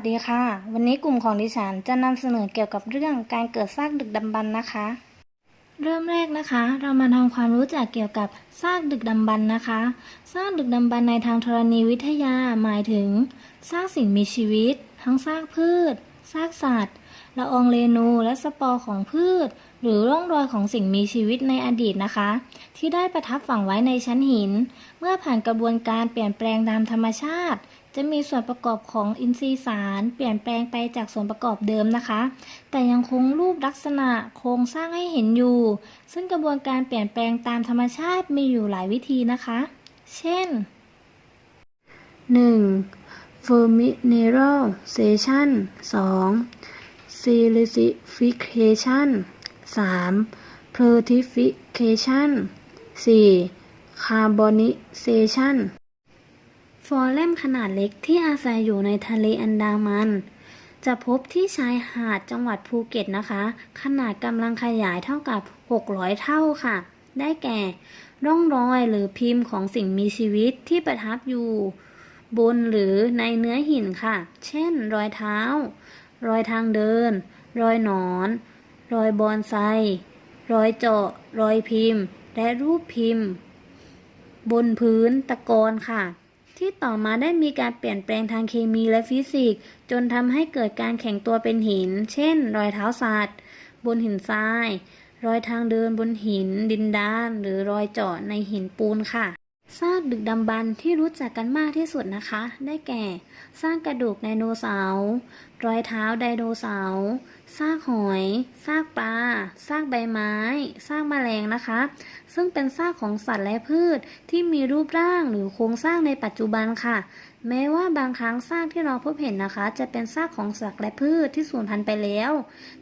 สดีค่ะ วันนี้กลุ่มของดิฉันจะนำเสนอเกี่ยวกับเรื่องการเกิดซากดึกดำบรรพ์นะคะ เริ่มแรกนะคะ เรามาทำความรู้จักเกี่ยวกับซากดึกดำบรรพ์นะคะซากดึกดำบรรพ์ในทางธรณีวิทยาหมายถึงซากสิ่งมีชีวิต ทั้งซากพืชซากสัตว์ละอองเรนูและสปอร์ของพืช หรือร่องรอยของสิ่งมีชีวิตในอดีตนะคะ ที่ได้ประทับฝังไว้ในชั้นหิน เมื่อผ่านกระบวนการเปลี่ยนแปลงตามธรรมชาติ จะมีส่วนประกอบของอินทรีย์สารเปลี่ยนแปลงไปจากส่วนประกอบเดิมนะคะ แต่ยังคงรูปลักษณะโครงสร้างให้เห็นอยู่ ซึ่งกระบวนการเปลี่ยนแปลงตามธรรมชาติมีอยู่หลายวิธีนะคะ เช่น 1. Fermentation 2. Silicification 3. Petrification 4. Carbonization ฟอร์เรมขนาดเล็กที่อาศัยอยู่ในทะเลอันดามัน จะพบที่ชายหาดจังหวัดภูเก็ตนะคะ ขนาดกำลังขยายเท่ากับ 600 เท่าค่ะ ได้แก่ร่องรอยหรือพิมพ์ของสิ่งมีชีวิตที่ประทับอยู่ บนหรือในเนื้อหินค่ะ เช่น รอยเท้า รอยทางเดิน รอยหนอน รอยบอนไซ รอยเจาะ รอยพิมพ์ และรูปพิมพ์ บนพื้นตะกอนค่ะ ที่ต่อมาได้มีการเปลี่ยนแปลงทางเคมีและฟิสิกส์จนทำให้เกิดการแข็งตัวเป็นหิน เช่น รอยเท้าสัตว์ บนหินทราย รอยทางเดินบนหิน ดินดาน หรือรอยเจาะในหินปูนค่ะซากดึกดำบรรพ์ที่รู้จักกันมากที่สุดนะคะ ได้แก่ซากกระดูกไดโนเสาร์ รอยเท้าไดโนเสาร์ ซากหอย ซากปลา ซากใบไม้ ซากแมลงนะคะ ซึ่งเป็นซากของสัตว์และพืชที่มีรูปร่างหรือโครงสร้างในปัจจุบันค่ะ แม้ว่าบางครั้งซากที่เราพบเห็นนะคะ จะเป็นซากของสัตว์และพืชที่สูญพันธุ์ไปแล้ว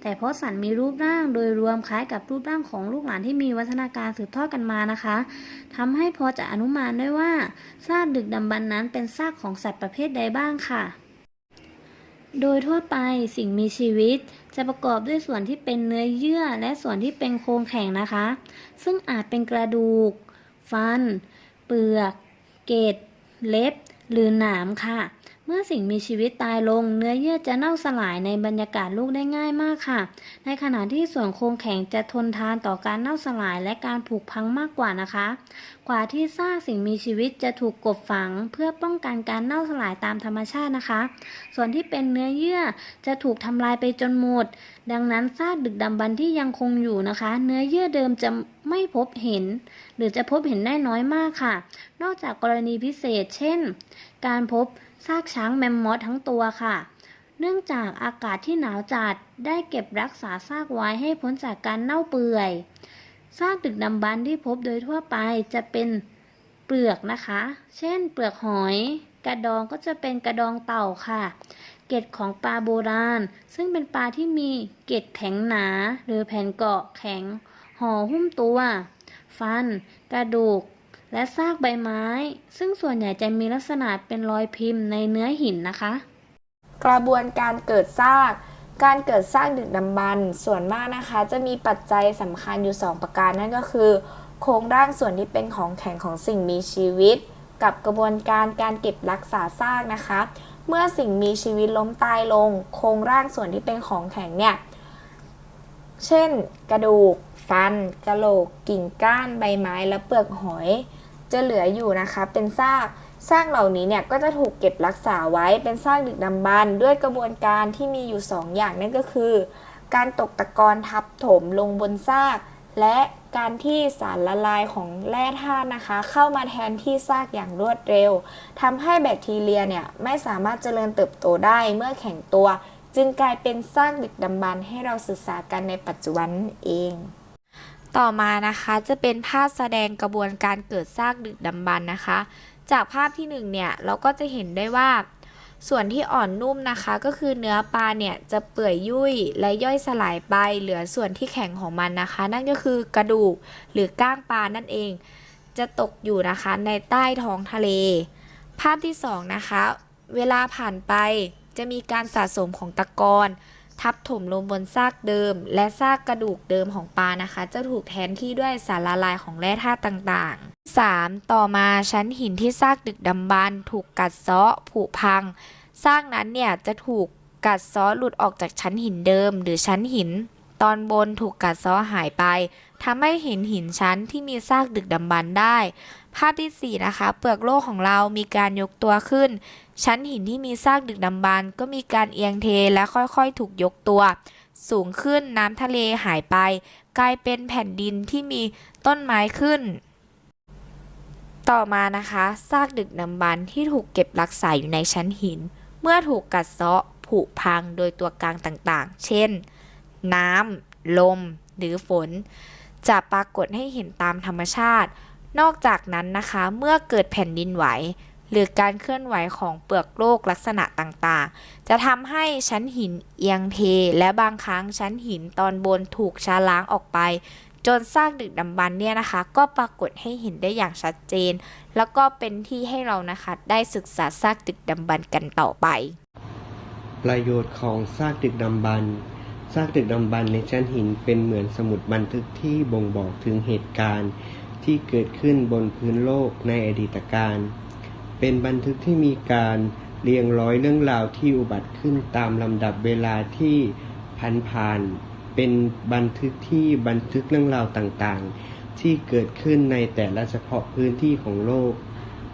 แต่เพราะสัตว์มีรูปร่างโดยรวมคล้ายกับรูปร่างของลูกหลานที่มีวัฒนาการสืบทอดกันมานะคะทำให้พอจะอนุมานได้ว่าซากดึกดำบรรนั้นเป็นซากของสัตว์ประเภทใดบ้างค่ะ โดยทั่วไปสิ่งมีชีวิตจะประกอบด้วยส่วนที่เป็นเนื้อเยื่อและส่วนที่เป็นโครงแข็งนะคะ ซึ่งอาจเป็นกระดูก ฟัน เปลือก เกล็ด เล็บ หรือหนามค่ะ เมื่อสิ่งมีชีวิตตายลง เนื้อเยื่อจะเน่าสลายในบรรยากาศลูกได้ง่ายมากค่ะ ในขณะที่ส่วนโครงแข็งจะทนทานต่อการเน่าสลายและการผุพังมากกว่านะคะ กว่าที่ซากสิ่งมีชีวิตจะถูกกบฝัง เพื่อป้องกันการเน่าสลายตามธรรมชาตินะคะ ส่วนที่เป็นเนื้อเยื่อจะถูกทำลายไปจนหมด ดังนั้นซากดึกดำบรรพ์ที่ยังคงอยู่นะคะ เนื้อเยื่อเดิมจะไม่พบเห็น หรือจะพบเห็นได้น้อยมากค่ะ นอกจากกรณีพิเศษ เช่น การพบ ซากช้างแมมมอสทั้งตัวค่ะ เนื่องจากอากาศที่หนาวจัดได้เก็บรักษาซากไว้ให้พ้นจากการเน่าเปื่อยซากดึกดำบรรพ์ที่พบโดยทั่วไปจะเป็นเปลือกนะคะ เช่น เปลือกหอย กระดองก็จะเป็นกระดองเต่าค่ะ เกล็ดของปลาโบราณ ซึ่งเป็นปลาที่มีเกล็ดแข็งหนา หรือแผ่นเกาะแข็งห่อหุ้มตัว ฟัน กระดูก และซากใบไม้ ซึ่งส่วนใหญ่จะมีลักษณะเป็นรอยพิมพ์ในเนื้อหินนะคะ กระบวนการเกิดซาก การเกิดซากดึกดำบรรพ์ส่วนมากนะคะ จะมีปัจจัยสำคัญอยู่ 2 ประการนั่นก็คือ โครงร่างส่วนที่เป็นของแข็งของสิ่งมีชีวิต กับกระบวนการการเก็บรักษาซากนะคะ เมื่อสิ่งมีชีวิตล้มตายลง โครงร่างส่วนที่เป็นของแข็งเนี่ยเช่น กระดูก ฟัน กระโหลก กิ่งก้าน ใบไม้ และเปลือกหอย จะเหลืออยู่นะคะเป็นซากซากเหล่านี้เนี่ยก็จะถูกเก็บรักษาไว้เป็นซากดึกดำบรรด้วยกระบวนการที่มีอยู่ 2ออย่างนั่นก็คือ การตกตะกอนทับถมลงบนซาก และการที่สารละลายของแร่ธาตุนะคะ เข้ามาแทนที่ซากอย่างรวดเร็วทำให้แบคทีเรียเนี่ยไม่สามารถเจริญเติบโตได้เมื่อแข็งตัว จึงกลายเป็นซากดึกดำบรรให้เราศึกษากันในปัจจุบันเอง ต่อมานะคะจะเป็นภาพแสดงกระบวนการเกิดซากดึกดำบรรพ์นะคะ จากภาพที่หนึ่งเนี่ยเราก็จะเห็นได้ว่า ส่วนที่อ่อนนุ่มนะคะ ก็คือเนื้อปลาเนี่ยจะเปื่อยยุ่ยและย่อยสลายไป เหลือส่วนที่แข็งของมันนะคะ นั่นก็คือกระดูกหรือก้างปลานั่นเอง จะตกอยู่นะคะในใต้ท้องทะเล ภาพที่สองนะคะ เวลาผ่านไปจะมีการสะสมของตะกอน ทับถมลงบนซากเดิม และซากกระดูกเดิมของปลานะคะ จะถูกแทนที่ด้วยสารละลายของแร่ธาตุต่างๆ 3. ต่อมาชั้นหินที่ซากดึกดำบรรพ์ถูกกัดเซาะผุพังซากนั้นเนี่ยจะถูกกัดเซาะหลุดออกจากชั้นหินเดิม หรือชั้นหิน ตอนบนถูกกัดเซาะหายไปทำให้เห็นหินชั้นที่มีซากดึกดำบรรพ์ได้ ภาพที่สี่นะคะ เปลือกโลกของเรามีการยกตัวขึ้น ชั้นหินที่มีซากดึกดำบรรพ์ก็มีการเอียงเทและค่อยๆ ถูกยกตัว สูงขึ้นน้ำทะเลหายไป กลายเป็นแผ่นดินที่มีต้นไม้ขึ้น ต่อมานะคะซากดึกดำบรรพ์ที่ถูกเก็บรักษาอยู่ในชั้นหิน เมื่อถูกกัดเซาะผุพังโดยตัวกลางต่างๆ เช่น น้ำลม หรือฝน จะปรากฏให้เห็นตามธรรมชาติ นอกจากนั้นนะคะเมื่อเกิดแผ่นดินไหว หรือการเคลื่อนไหวของเปลือกโลกลักษณะต่างๆ จะทำให้ชั้นหินเอียงเท และบางครั้งชั้นหินตอนบนถูกชาล้างออกไป จนซากดึกดำบรรเนี่ยนะคะ ก็ปรากฏให้เห็นได้อย่างชัดเจน แล้วก็เป็นที่ให้เรานะคะได้ศึกษาซากดึกดำบรรกันต่อไป ประโยชน์ของซากดึกดำบรรซากดึกดำบรรในชั้นหินเป็นเหมือนสมุดบันทึกที่บ่งบอกถึงเหตุการณ์ ที่เกิดขึ้นบนพื้นโลกในอดีตการ เป็นบันทึกที่มีการเรียงร้อยเรื่องราวที่อุบัติขึ้นตามลำดับเวลาที่พันผ่าน เป็นบันทึกที่บันทึกเรื่องราวต่างๆ ที่เกิดขึ้นในแต่ละเฉพาะพื้นที่ของโลก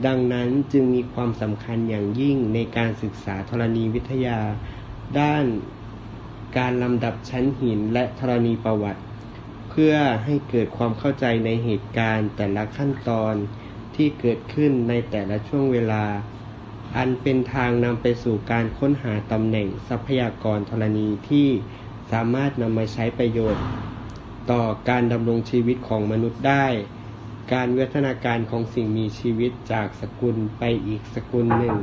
ดังนั้นจึงมีความสำคัญอย่างยิ่งในการศึกษาธรณีวิทยา ด้านการลำดับชั้นหินและธรณีประวัติ พื่อให้เกิดความเข้าใจในเหตุการณ์แต่ละขั้นตอนที่เกิดขึ้นในแต่ละช่วงเวลา อันเป็นทางนำไปสู่การค้นหาตำแหน่งทรัพยากรธรณีที่สามารถนำมาใช้ประโยชน์ ต่อการดำรงชีวิตของมนุษย์ได้ การวิวัฒนาการของสิ่งมีชีวิตจากสกุลไปอีกสกุลหนึ่ง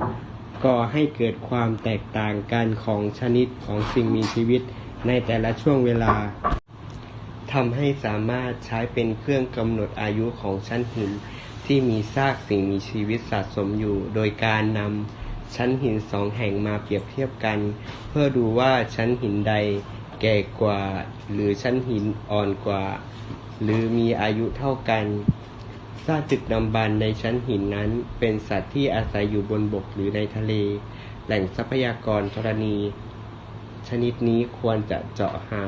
ก่อให้เกิดความแตกต่างกันของชนิดของสิ่งมีชีวิตในแต่ละช่วงเวลา ทำให้สามารถใช้เป็นเครื่องกำหนดอายุของชั้นหิน ที่มีซากสิ่งมีชีวิตสะสมอยู่ โดยการนำชั้นหินสองแห่งมาเปรียบเทียบกัน เพื่อดูว่าชั้นหินใดแก่กว่า หรือชั้นหินอ่อนกว่า หรือมีอายุเท่ากันซากดึกดำบรรในชั้นหินนั้น เป็นสัตว์ที่อาศัยอยู่บนบกหรือในทะเล แหล่งทรัพยากรธรณี ชนิดนี้ควรจะเจาะหา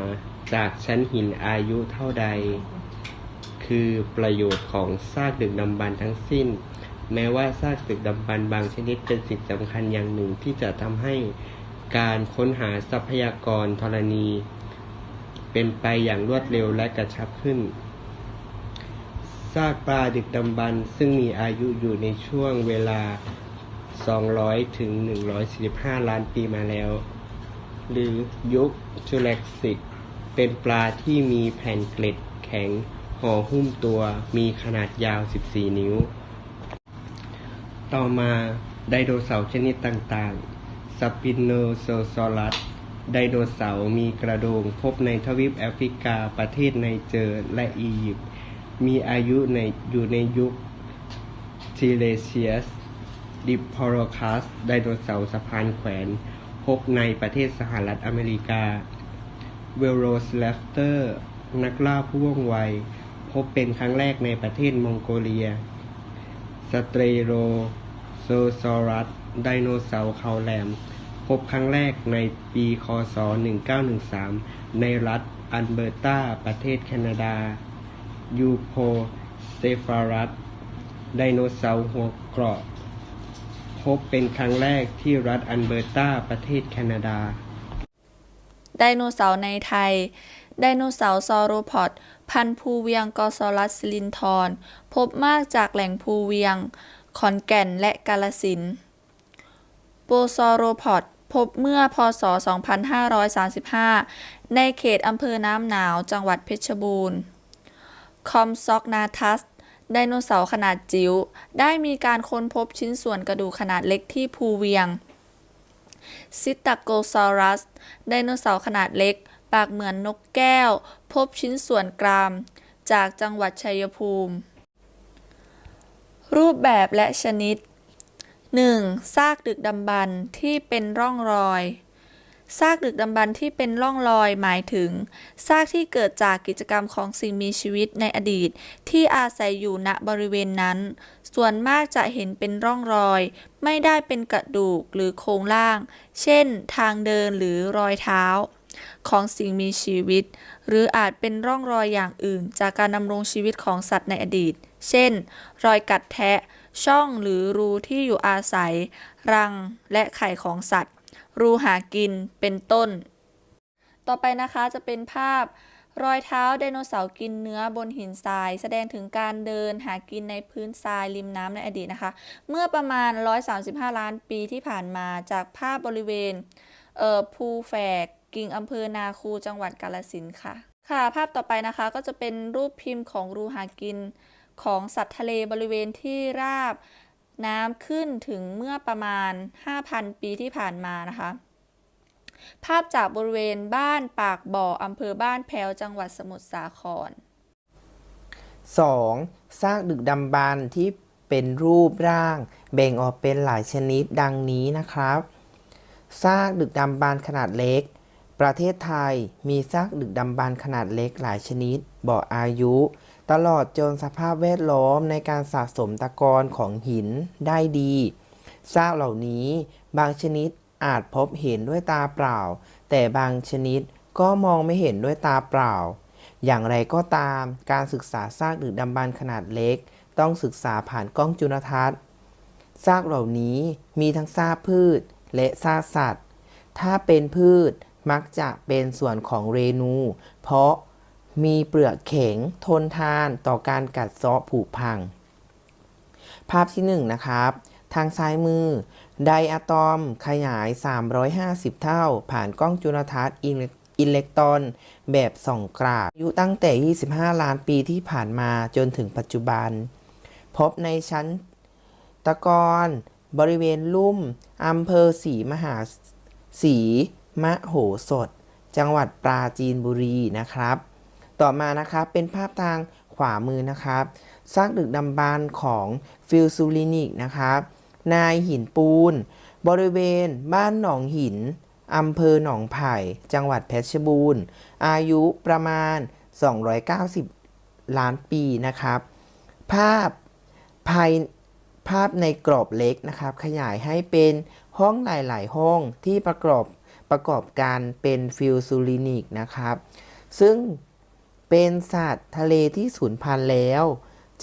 จากชั้นหินอายุเท่าใด คือประโยชน์ของซากดึกดำบรรพ์ทั้งสิ้น แม้ว่าซากดึกดำบรรพ์บางชนิดเป็นสิ่งสำคัญอย่างหนึ่งที่จะทำให้การค้นหาทรัพยากรธรณี เป็นไปอย่างรวดเร็วและกระชับขึ้นซากปลาดึกดำบรรพ์ซึ่งมีอายุอยู่ในช่วงเวลา 200 ถึง 145 ล้านปีมาแล้ว หรือยุคจูเลกซิก เป็นปลาที่มีแผ่นเกล็ดแข็งห่อหุ้มตัวมีขนาดยาว 14 นิ้ว ต่อมาไดโนเสาร์ชนิดต่างๆ สปินโนโซซอรัส ไดโนเสาร์มีกระโดงพบในทวีปแอฟริกาประเทศไนเจอร์และอียิปต์มีอายุในอยู่ในยุคทีเลเชียส ดิพอรคัส ไดโนเสาร์สะพานแขวน พบในประเทศสหรัฐอเมริกา เวลโรสเลฟเตอร์ นักล่าผู้ว่องไว พบเป็นครั้งแรกในประเทศมองโกเลีย สเตรโรโซซอรัส ไดโนเสาร์เขาแหลม พบครั้งแรกในปีคศ 1913 ในรัฐอัลเบอร์ตา ประเทศแคนาดา ยูโพเซฟารัส ไดโนเสาร์หัวเกราะ พบเป็นครั้งแรกที่รัฐอัลเบอร์ตา ประเทศแคนาดา ไดโนเสาร์ในไทย ไดโนเสาร์ซอโรพอด พันธุ์ภูเวียงกอซอรัสซิลินทรพบมากจากแหล่งภูเวียง ขอนแก่นและกาลสินโปซอโรพอดพบเมื่อพศ 2535 ในเขตอำเภอน้ำหนาวจังหวัดเพชรบูรณ์ คอมซอกนาทัส ไดโนเสาร์ขนาดจิ๋ว ได้มีการค้นพบชิ้นส่วนกระดูกขนาดเล็กที่ภูเวียง ซิตาโกซอรัส ไดโนเสาร์ขนาดเล็ก ปากเหมือนนกแก้ว พบชิ้นส่วนกราม จากจังหวัดชัยภูมิ รูปแบบและชนิด 1. ซากดึกดำบรรที่เป็นร่องรอย ซากดึกดำบรรพ์ที่เป็นร่องรอยหมายถึง ซากที่เกิดจากกิจกรรมของสิ่งมีชีวิตในอดีต ที่อาศัยอยู่ณบริเวณนั้น ส่วนมากจะเห็นเป็นร่องรอย ไม่ได้เป็นกระดูกหรือโครงล่าง เช่น ทางเดินหรือรอยเท้า ของสิ่งมีชีวิต หรืออาจเป็นร่องรอยอย่างอื่น จากการดำรงชีวิตของสัตว์ในอดีต เช่น รอยกัดแทะ ช่องหรือรูที่อยู่อาศัย รังและไข่ของสัตว์ รูหากินเป็นต้น ต่อไปนะคะจะเป็นภาพรอยเท้าไดโนเสาร์กินเนื้อบนหินทราย แสดงถึงการเดินหากินในพื้นทรายริมน้ำในอดีตนะคะ เมื่อประมาณ 135 ล้านปีที่ผ่านมาจากภาพบริเวณเอ่อภูแฝกกิ่งอำเภอนาคูจังหวัดกาฬสินค่ะ ค่ะ ภาพต่อไปนะคะก็จะเป็นรูปพิมพ์ของรูหากินของสัตว์ทะเลบริเวณที่ราบ น้ำขึ้นถึงเมื่อประมาณ 5,000 ปีที่ผ่านมานะคะ ภาพจากบริเวณบ้านปากบ่ออำเภอบ้านแพ้วจังหวัดสมุทรสาคร 2. ซากดึกดำบรรพ์ที่เป็นรูปร่าง แบ่งออกเป็นหลายชนิดดังนี้นะครับ ซากดึกดำบรรพ์ขนาดเล็ก ประเทศไทยมีซากดึกดำบรรพ์ขนาดเล็กหลายชนิดบอกอายุ ตลอดจนสภาพแวดล้อมในการสะสมตะกอนของหินได้ดีซากเหล่านี้บางชนิดอาจพบเห็นด้วยตาเปล่า แต่บางชนิดก็มองไม่เห็นด้วยตาเปล่า อย่างไรก็ตามการศึกษาซากดึกดำบรรขนาดเล็ก ต้องศึกษาผ่านกล้องจุลทรรศน์ซากเหล่านี้มีทั้งซากพืชและซากสัตว์ ถ้าเป็นพืชมักจะเป็นส่วนของเรนู เพราะ มีเปลือกแข็งทนทานต่อการกัดเซาะผุพัง ภาพที่1นะครับ ทางซ้ายมือ ไดอะตอมขยาย 350 เท่า ผ่านกล้องจุลทรรศน์อิเล็กตรอน แบบส่องกราดอายุตั้งแต่ 25 ล้านปีที่ผ่านมาจนถึงปัจจุบัน พบในชั้นตะกอนบริเวณลุ่มอำเภอศรีมหาศรีมะโหสถ จังหวัดปราจีนบุรีนะครับ ต่อมานะครับเป็นภาพทางขวามือนะครับซากดึกดำบรรพ์ของฟิลซูลินิกนะครับนายหินปูน บริเวณ บ้านหนองหินอำเภอหนองไผ่ จังหวัดเพชรบูรณ์ อายุประมาณ 290 ล้านปีนะครับ ภาพภายภาพในกรอบเล็กนะครับ ขยายให้เป็นห้องหลาย ๆ ห้องที่ประกอบประกอบการเป็นฟิลซูลินิกนะครับ ซึ่ง เป็นสัตว์ทะเลที่สูญพันธุ์แล้ว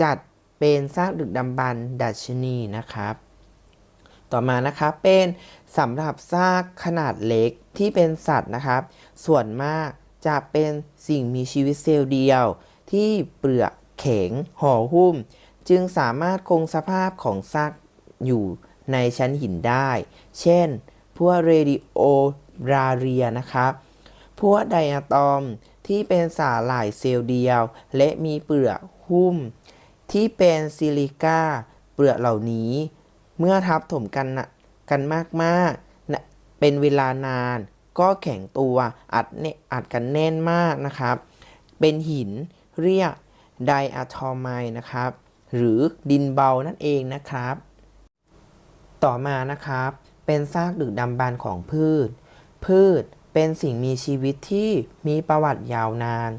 จัดเป็นซากดึกดำบรรพ์ดัชนีนะครับ ต่อมานะครับเป็นสำหรับซากขนาดเล็กที่เป็นสัตว์นะครับ ส่วนมากจะเป็นสิ่งมีชีวิตเซลล์เดียว ที่เปลือกแข็งห่อหุ้ม จึงสามารถคงสภาพของซากอยู่ในชั้นหินได้ เช่น พวกเรดิโอราเรียนะครับ พวกไดอะตอม ที่เป็นสาหร่ายเซลล์เดียว และมีเปลือกหุ้ม ที่เป็นซิลิก้าเปลือกเหล่านี้ เมื่อทับถมกันนะกันมากๆนะเป็นเวลานาน ก็แข็งตัวอัดเนอัดกันแน่นมากนะครับ เป็นหินเรียกไดอะทอมไมนะครับ หรือดินเบานั่นเองนะครับ ต่อมานะครับ เป็นซากดึกดำบรรพ์ของพืช พืช เป็นสิ่งมีชีวิตที่มีประวัติยาวนาน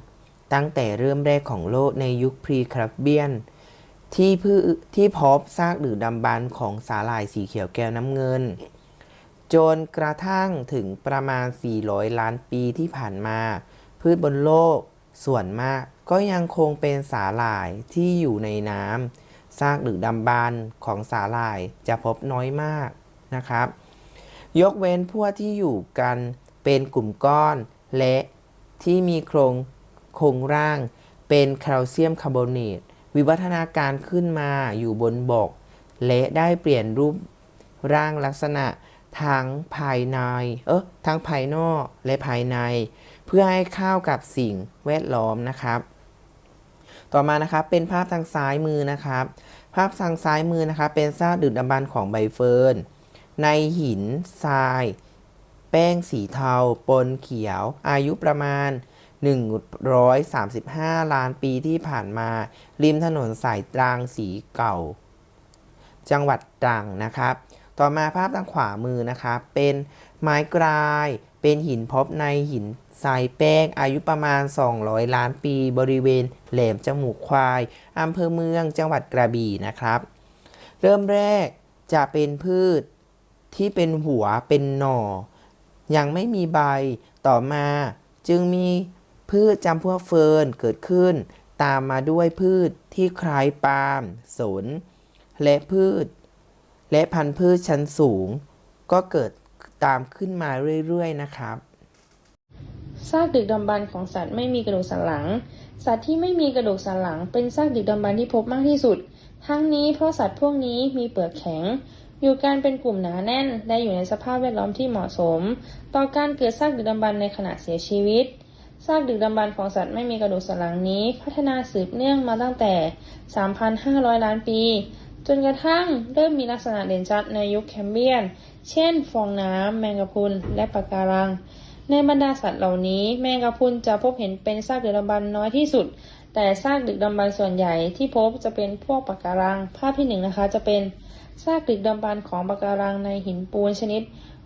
ตั้งแต่เริ่มแรกของโลกในยุคพรีคาร์เบียน ที่พืชที่พบซากดึกดำบรรพ์ของสาหร่ายสีเขียวแก้วน้ำเงิน จนกระทั่งถึงประมาณ 400 ล้านปีที่ผ่านมา พืชบนโลกส่วนมากก็ยังคงเป็นสาหร่ายที่อยู่ในน้ำซากดึกดำบรรพ์ของสาหร่ายจะพบน้อยมากนะครับ ยกเว้นพวกที่อยู่กัน เป็นกลุ่มก้อน และที่มีโครงโครงร่าง เป็นแคลเซียมคาร์บอเนตวิวัฒนาการขึ้นมาอยู่บนบก และได้เปลี่ยนรูปร่างลักษณะทั้งภายใน เออทั้งภายนอกและภายใน เพื่อให้เข้ากับสิ่งแวดล้อมนะครับ ต่อมานะครับเป็นภาพทางซ้ายมือนะครับ ภาพทางซ้ายมือนะครับเป็นซากดึกดำบรรพ์ของใบเฟิร์นในหินทราย แป้งสีเทาปนเขียว อายุประมาณ 135 ล้านปีที่ผ่านมา ริมถนนสายตรังสีเก่า จังหวัดตรังนะครับ ต่อมาภาพทางขวามือนะครับ เป็นไม้กราย เป็นหินพบในหินทรายแป้ง อายุประมาณ 200 ล้านปี บริเวณแหลมจมูกควายอำเภอเมืองจังหวัดกระบี่นะครับ เริ่มแรกจะเป็นพืชที่เป็นหัวเป็นหน่อ ยังไม่มีใบต่อมา จึงมีพืชจำพวกเฟิร์นเกิดขึ้น ตามมาด้วยพืชที่คล้ายปาล์มสน และพืช และพันธุ์พืชชั้นสูง ก็เกิดตามขึ้นมาเรื่อยๆนะครับซากดึกดำบรรของสัตว์ไม่มีกระดูกสันหลัง สัตว์ที่ไม่มีกระดูกสันหลัง เป็นซากดึกดำบรรที่พบมากที่สุด ทั้งนี้เพราะสัตว์พวกนี้มีเปลือกแข็ง อยู่การเป็นกลุ่มหนาแน่น และอยู่ในสภาพแวดล้อมที่เหมาะสม ต่อการเกิดซากดึกดำบรรพ์ในขณะเสียชีวิตซากดึกดำบรรพ์ของสัตว์ไม่มีกระดูกสันหลังนี้ พัฒนาสืบเนื่องมาตั้งแต่ 3,500 ล้านปี จนกระทั่งเริ่มมีลักษณะเด่นชัดในยุคแคมเบียน เช่น ฟองน้ำ แมงกะพรุน และปะการัง ในบรรดาสัตว์เหล่านี้ แมงกะพรุนจะพบเห็นเป็นซากดึกดำบรรพ์น้อยที่สุด แต่ซากดึกดำบรรพ์ส่วนใหญ่ที่พบจะเป็นพวกปะการัง ภาพที่หนึ่งนะคะจะเป็นซากดึกดำบรรพ์ของปะการังในหินปูนชนิด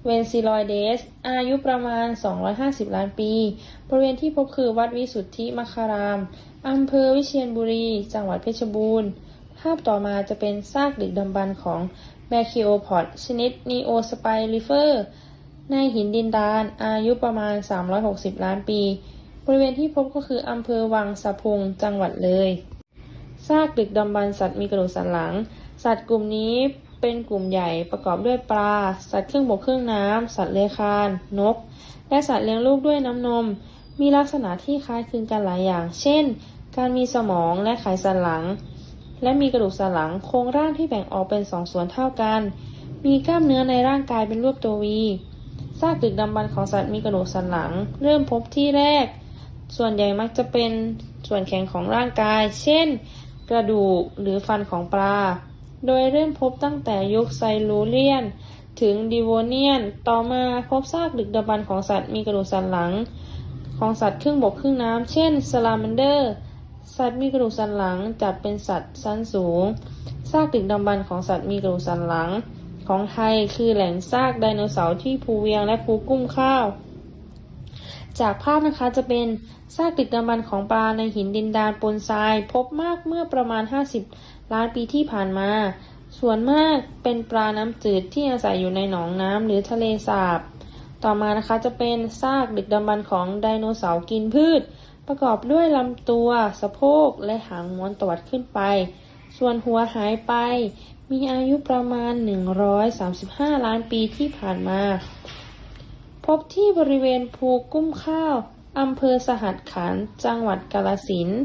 เวนซิลอยเดส อายุประมาณ 250 ล้านปี บริเวณที่พบคือวัดวิสุทธิมคารามอำเภอวิเชียรบุรี จังหวัดเพชรบูรณ์ ภาพต่อมาจะเป็นซากดึกดำบรรพ์ของแบคิโอพอดชนิดนีโอสไปริเฟอร์ ในหินดินดาน อายุประมาณ 360 ล้านปี บริเวณที่พบก็คืออำเภอวังสะพุงจังหวัดเลยซากดึกดำบรรสัตว์มีกระดูกสันหลัง สัตว์กลุ่มนี้เป็นกลุ่มใหญ่ประกอบด้วยปลา สัตว์เครึ่องบกเครึ่องน้ำ สัตว์เลื้อยคลาน นก และสัตว์เลี้ยงลูกด้วยน้ำนม มีลักษณะที่คล้ายคลึงกันหลายอย่าง เช่น การมีสมองและไขสันหลัง และมีกระดูกสันหลังโครงร่างที่แบ่งออกเป็นสองส่วนเท่ากัน มีกล้ามเนื้อในร่างกายเป็นรูปตัววีซากดึกดำบรรของสัตว์มีกระดูกสันหลัง เริ่มพบที่แรก ส่วนใหญ่มักจะเป็นส่วนแข็งของร่างกาย เช่น กระดูกหรือฟันของปลา โดยเริ่มพบตั้งแต่ยุคไซลูเลียน ถึงดิโวเนียน ต่อมาพบซากดึกดำบรรพ์ของสัตว์มีกระดูกสันหลัง ของสัตว์ครึ่งบกครึ่งน้ำ เช่นสลามันเดอร์ สัตว์มีกระดูกสันหลังจัดเป็นสัตว์ชั้นสูง ซากดึกดำบรรพ์ของสัตว์มีกระดูกสันหลัง ของไทยคือแหล่งซากไดโนเสาร์ที่ภูเวียงและภูกุ้มข้าว จากภาพนะคะจะเป็นซากดึกดำบรรพ์ของปลาในหินดินดานปนทราย พบมากเมื่อประมาณ 50 ล้านปีที่ผ่านมา ส่วนมากเป็นปลาน้ำจืดที่อาศัยอยู่ในหนองน้ำหรือทะเลสาบ ต่อมานะคะจะเป็นซากดึกดำบรรพ์ของไดโนเสาร์กินพืช ประกอบด้วยลำตัว สะโพก และหางม้วนตวัดขึ้นไป ส่วนหัวหายไป มีอายุประมาณ 135 ล้านปีที่ผ่านมา พบที่บริเวณภูกุ้มข้าว อำเภอสหัสขันธ์ จังหวัดกาฬสินธุ์